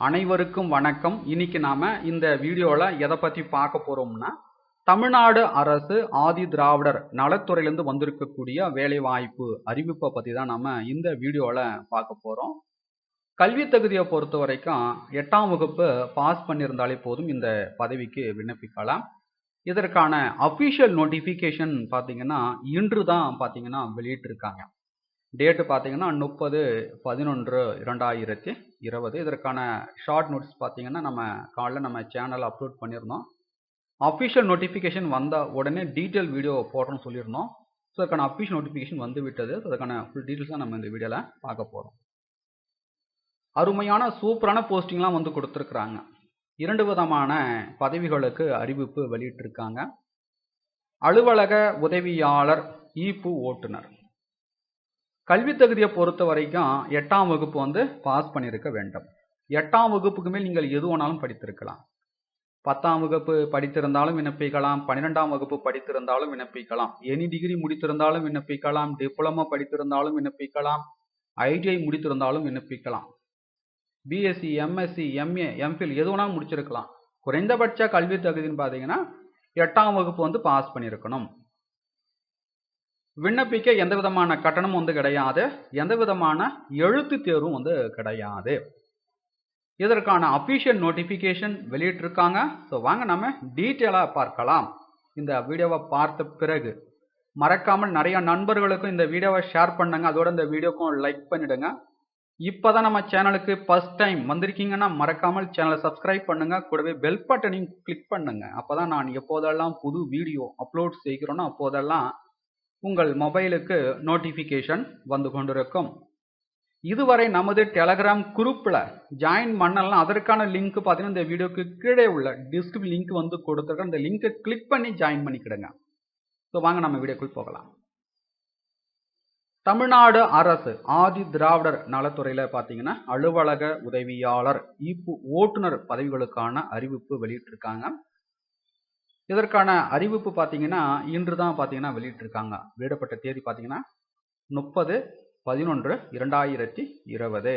அனைவருக்கும் வணக்கம். இன்னைக்கு நாம இந்த வீடியோவில் எதை பற்றி பார்க்க போறோம்னா தமிழ்நாடு அரசு ஆதி திராவிடர் நலத்துறையிலேருந்து வந்திருக்கக்கூடிய வேலைவாய்ப்பு அறிவிப்பை பற்றி தான் நம்ம இந்த வீடியோவில் பார்க்க போகிறோம் கல்வி தகுதியை பொறுத்த வரைக்கும் எட்டாம் வகுப்பு பாஸ் பண்ணியிருந்தாலே போதும் இந்த பதவிக்கு விண்ணப்பிக்கலாம். இதற்கான அஃபிஷியல் நோட்டிஃபிகேஷன் பார்த்தீங்கன்னா இன்று தான் பார்த்தீங்கன்னா வெளியிட்டிருக்காங்க. டேட்டு பார்த்தீங்கன்னா முப்பது பதினொன்று இரண்டாயிரத்தி இருபது. இதற்கான ஷார்ட் நோட்ஸ் பார்த்தீங்கன்னா நம்ம காலைல நம்ம சேனல் அப்லோட் பண்ணியிருந்தோம். அஃபிஷியல் நோட்டிஃபிகேஷன் வந்த உடனே டீட்டெயில் வீடியோ போடுறோம்னு சொல்லியிருந்தோம். ஸோ அதுக்கான அஃபிஷியல் நோட்டிஃபிகேஷன் வந்து விட்டது. ஸோ அதுக்கான ஃபுல் டீட்டெயில்ஸாக நம்ம இந்த வீடியோவில் பார்க்க போகிறோம் அருமையான சூப்பரான போஸ்டிங்லாம் வந்து கொடுத்துருக்குறாங்க. இரண்டு விதமான பதவிகளுக்கு அறிவிப்பு வெளியிட்டிருக்காங்க. அலுவலக உதவியாளர் ஈப்பு ஓட்டுநர். கல்வி தகுதியை பொறுத்த வரைக்கும் எட்டாம் வகுப்பு வந்து பாஸ் பண்ணியிருக்க வேண்டும். எட்டாம் வகுப்புக்கு மேல் நீங்கள் எது வேணாலும் படித்திருக்கலாம். பத்தாம் வகுப்பு படித்திருந்தாலும் விண்ணப்பிக்கலாம். பன்னிரெண்டாம் வகுப்பு படித்திருந்தாலும் விண்ணப்பிக்கலாம். எனி டிகிரி முடித்திருந்தாலும் விண்ணப்பிக்கலாம். டிப்ளமோ படித்திருந்தாலும் விண்ணப்பிக்கலாம். ஐடிஐ முடித்திருந்தாலும் விண்ணப்பிக்கலாம். பிஎஸ்சி எம்எஸ்சி எம்ஏ எம்ஃபில் எது வேணாலும் முடிச்சிருக்கலாம். குறைந்தபட்ச கல்வி தகுதின்னு பார்த்தீங்கன்னா எட்டாம் வகுப்பு வந்து பாஸ் பண்ணியிருக்கணும். விண்ணப்பிக்க எந்த விதமான கட்டணமும் வந்து கிடையாது. எந்த விதமான எழுத்து தேர்வும் வந்து கிடையாது. இதற்கான அஃபிஷியல் நோட்டிஃபிகேஷன் வெளியிட்டிருக்காங்க. ஸோ வாங்க நம்ம டீட்டெயிலாக பார்க்கலாம். இந்த வீடியோவை பார்த்த பிறகு மறக்காமல் நிறைய நண்பர்களுக்கும் இந்த வீடியோவை ஷேர் பண்ணுங்க. அதோட இந்த வீடியோக்கும் லைக் பண்ணிடுங்க. இப்போதான் நம்ம சேனலுக்கு ஃபர்ஸ்ட் டைம் வந்திருக்கீங்கன்னா மறக்காமல் சேனலை சப்ஸ்கிரைப் பண்ணுங்க. கூடவே பெல் பட்டனையும் கிளிக் பண்ணுங்க. அப்போ தான் நான் எப்போதெல்லாம் புது வீடியோ அப்லோட் செய்கிறோனோ அப்போதெல்லாம் உங்கள் மொபைலுக்கு நோட்டிஃபிகேஷன் வந்து கொண்டிருக்கும். இதுவரை நமது டெலகிராம் குரூப்பில் ஜாயின் பண்ணலாம். அதற்கான லிங்க் பார்த்தீங்கன்னா இந்த வீடியோக்கு கீழே உள்ள டிஸ்கிரிப் லிங்க் வந்து கொடுத்துருக்கேன். அந்த லிங்கை கிளிக் பண்ணி ஜாயின் பண்ணிக்கிடுங்க. ஸோ வாங்க நம்ம வீடியோக்குள் போகலாம். தமிழ்நாடு அரசு ஆதி திராவிடர் நலத்துறையில் பார்த்தீங்கன்னா அலுவலக உதவியாளர் ஈப்பு ஓட்டுநர் பதவிகளுக்கான அறிவிப்பு வெளியிட்டிருக்காங்க. இதற்கான அறிவிப்பு பார்த்தீங்கன்னா இன்று தான் பார்த்தீங்கன்னா வெளியிட்டிருக்காங்க. வெளியிடப்பட்ட தேதி பார்த்தீங்கன்னா முப்பது பதினொன்று இரண்டாயிரத்தி இருபது.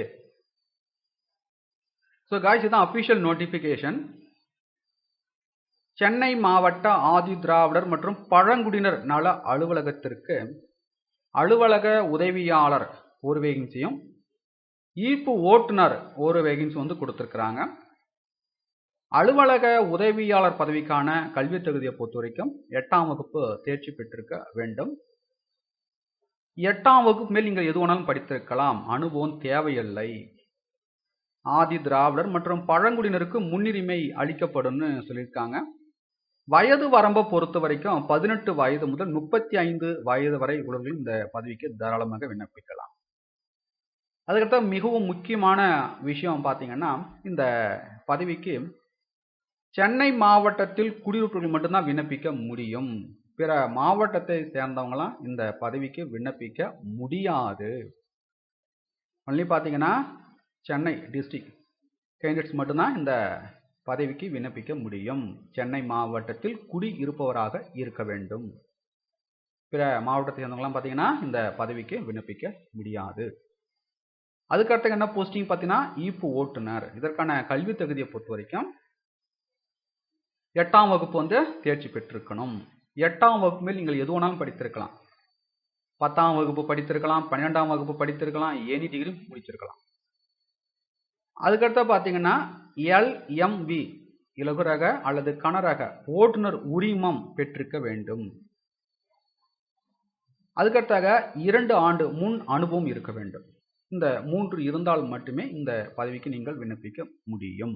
ஸோ காய்ஸ் இதுதான் அஃபிஷியல் நோட்டிஃபிகேஷன் சென்னை மாவட்ட ஆதி திராவிடர் மற்றும் பழங்குடியினர் நல அலுவலகத்திற்கு அலுவலக உதவியாளர் ஒரு வேகன்சியும் ஈப்பு ஓட்டுநர் ஒரு வேகன்சி வந்து கொடுத்துருக்குறாங்க. அலுவலக உதவியாளர் பதவிக்கான கல்வி தகுதியை பொறுத்த வரைக்கும் எட்டாம் வகுப்பு தேர்ச்சி பெற்றிருக்க வேண்டும். எட்டாம் வகுப்பு மேல் நீங்கள் எது வேணாலும் படித்திருக்கலாம். அனுபவம் தேவையில்லை. ஆதி திராவிடர் மற்றும் பழங்குடியினருக்கு முன்னுரிமை அளிக்கப்படும்னு சொல்லியிருக்காங்க. வயது வரம்பை பொறுத்த வரைக்கும் பதினெட்டு வயது முதல் முப்பத்தி ஐந்து வயது வரை உள்ளவர்கள் இந்த பதவிக்கு தாராளமாக விண்ணப்பிக்கலாம். அதுக்கடுத்த மிகவும் முக்கியமான விஷயம் பார்த்தீங்கன்னா இந்த பதவிக்கு சென்னை மாவட்டத்தில் குடியிருப்பவர்கள் மட்டும்தான் விண்ணப்பிக்க முடியும். பிற மாவட்டத்தை சேர்ந்தவங்களாம் இந்த பதவிக்கு விண்ணப்பிக்க முடியாது. ஒன்லி பார்த்தீங்கன்னா சென்னை டிஸ்ட்ரிக்ட் கேண்டிடேட்ஸ் மட்டும்தான் இந்த பதவிக்கு விண்ணப்பிக்க முடியும். சென்னை மாவட்டத்தில் குடி இருப்பவராக இருக்க வேண்டும். பிற மாவட்டத்தை சேர்ந்தவங்களாம் பார்த்தீங்கன்னா இந்த பதவிக்கு விண்ணப்பிக்க முடியாது. அதுக்கடுத்து என்ன போஸ்டிங் பார்த்தீங்கன்னா ஈப்பு ஓட்டுநர். இதற்கான கல்வி தகுதியை பொறுத்த வரைக்கும் எட்டாம் வகுப்பு வந்து தேர்ச்சி பெற்றிருக்கணும். எட்டாம் வகுப்பு மேல் நீங்கள் எது வேணாலும் படித்திருக்கலாம். பத்தாம் வகுப்பு படித்திருக்கலாம் பன்னிரெண்டாம் வகுப்பு படித்திருக்கலாம் எனி டிகிரி முடிச்சிருக்கலாம் அதுக்கடுத்த பார்த்தீங்கன்னா எல்எம்வி இலகுரக அல்லது கனரக ஓட்டுநர் உரிமம் பெற்றிருக்க வேண்டும். அதுக்கடுத்தாக இரண்டு ஆண்டு முன் அனுபவம் இருக்க வேண்டும். இந்த மூன்று இருந்தால் மட்டுமே இந்த பதவிக்கு நீங்கள் விண்ணப்பிக்க முடியும்.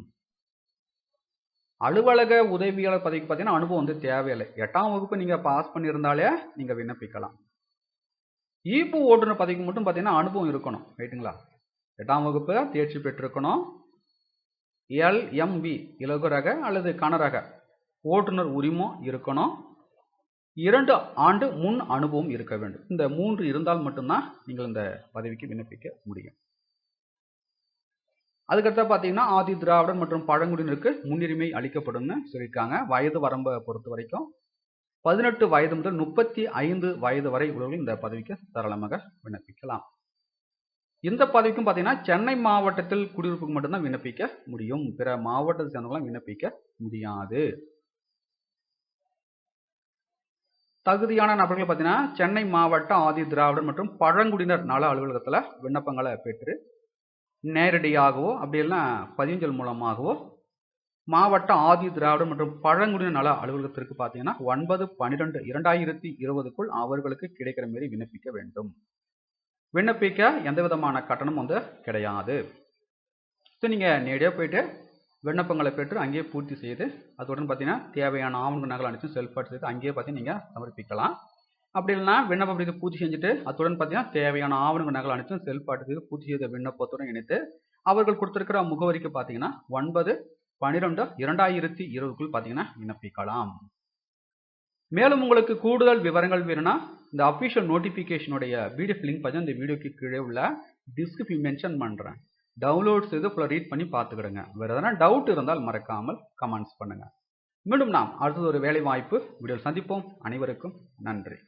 அலுவலக உதவியாளர் பதவிக்கு பார்த்தீங்கன்னா அனுபவம் வந்து தேவையில்லை. எட்டாம் வகுப்பு நீங்கள் பாஸ் பண்ணியிருந்தாலே நீங்கள் விண்ணப்பிக்கலாம். ஈப்பு ஓட்டுநர் பதவிக்கு மட்டும் பார்த்தீங்கன்னா அனுபவம் இருக்கணும். ரைட்டுங்களா? எட்டாம் வகுப்பு தேர்ச்சி பெற்றிருக்கணும். எல்எம்வி இலகுரக அல்லது கனரக ஓட்டுநர் உரிமம் இருக்கணும். இரண்டு ஆண்டு முன் அனுபவம் இருக்க வேண்டும். இந்த மூன்று இருந்தால் மட்டும்தான் நீங்கள் இந்த பதவிக்கு விண்ணப்பிக்க முடியும். அதுக்கடுத்த பார்த்தீங்கன்னா ஆதி திராவிடன் மற்றும் பழங்குடியினருக்கு முன்னுரிமை அளிக்கப்படும்னு சொல்லியிருக்காங்க. வயது வரம்பை பொறுத்த வரைக்கும் பதினெட்டு வயது முதல் முப்பத்தி ஐந்து வயது வரை உள்ளவர்கள் இந்த பதவிக்கு தாராளமாக விண்ணப்பிக்கலாம். இந்த பதவிக்கும் பார்த்தீங்கன்னா சென்னை மாவட்டத்தில் குடியிருப்புக்கு மட்டும்தான் விண்ணப்பிக்க முடியும். பிற மாவட்டத்தை சேர்ந்தவங்களாம் விண்ணப்பிக்க முடியாது. தகுதியான நபர்கள் பார்த்தீங்கன்னா சென்னை மாவட்ட ஆதி திராவிடர் மற்றும் பழங்குடியினர் நல அலுவலகத்தில் விண்ணப்பங்களை பெற்று நேரடியாகவோ அப்படி இல்லைன்னா பதிஞ்சல் மூலமாகவோ மாவட்ட ஆதி திராவிடர் மற்றும் பழங்குடியினர் நல அலுவலகத்திற்கு பார்த்தீங்கன்னா ஒன்பது பன்னிரெண்டு இரண்டாயிரத்தி இருபதுக்குள் அவர்களுக்கு கிடைக்கிற மாரி விண்ணப்பிக்க வேண்டும். விண்ணப்பிக்க எந்த விதமான கட்டணம் வந்து கிடையாது. ஸோ நீங்கள் நேரடியாக போயிட்டு விண்ணப்பங்களை பெற்று அங்கேயே பூர்த்தி செய்து அதுடன் பார்த்தீங்கன்னா தேவையான ஆவணங்கள் நகல் அனைத்தும் செல்ஃபாட் செய்து அங்கேயே பார்த்து நீங்கள் சமர்ப்பிக்கலாம். அப்படி இல்லைன்னா விண்ணப்பம் படிவத்தை பூர்த்தி செஞ்சுட்டு அத்துடன் பார்த்தீங்கன்னா தேவையான ஆவணங்கள் நகல் அனைத்தும் செல்பாட்டுக்கு பூர்த்தி செய்த விண்ணப்பத்துடன் இணைத்து அவர்கள் கொடுத்திருக்கிற முகவரிக்கு பார்த்தீங்கன்னா ஒன்பது பன்னிரெண்டு இரண்டாயிரத்தி இருபதுக்குள் பார்த்தீங்கன்னா விண்ணப்பிக்கலாம். மேலும் உங்களுக்கு கூடுதல் விவரங்கள் வேணும்னா இந்த அஃபிஷியல் நோட்டிஃபிகேஷனுடைய பிடிஎஃப் லிங்க் பார்த்தீங்கன்னா இந்த வீடியோக்கு கீழே உள்ள டிஸ்கிரிப்ஷன் மென்ஷன் பண்ணுறேன் டவுன்லோட் செய்து ஃபுல்லாக ரீட் பண்ணி பார்த்துக்கிடுங்க வேறு எதனா டவுட் இருந்தால் மறக்காமல் கமெண்ட்ஸ் பண்ணுங்கள் மீண்டும் நாம் அடுத்தது ஒரு வேலை வாய்ப்பு வீடியோ சந்திப்போம். அனைவருக்கும் நன்றி.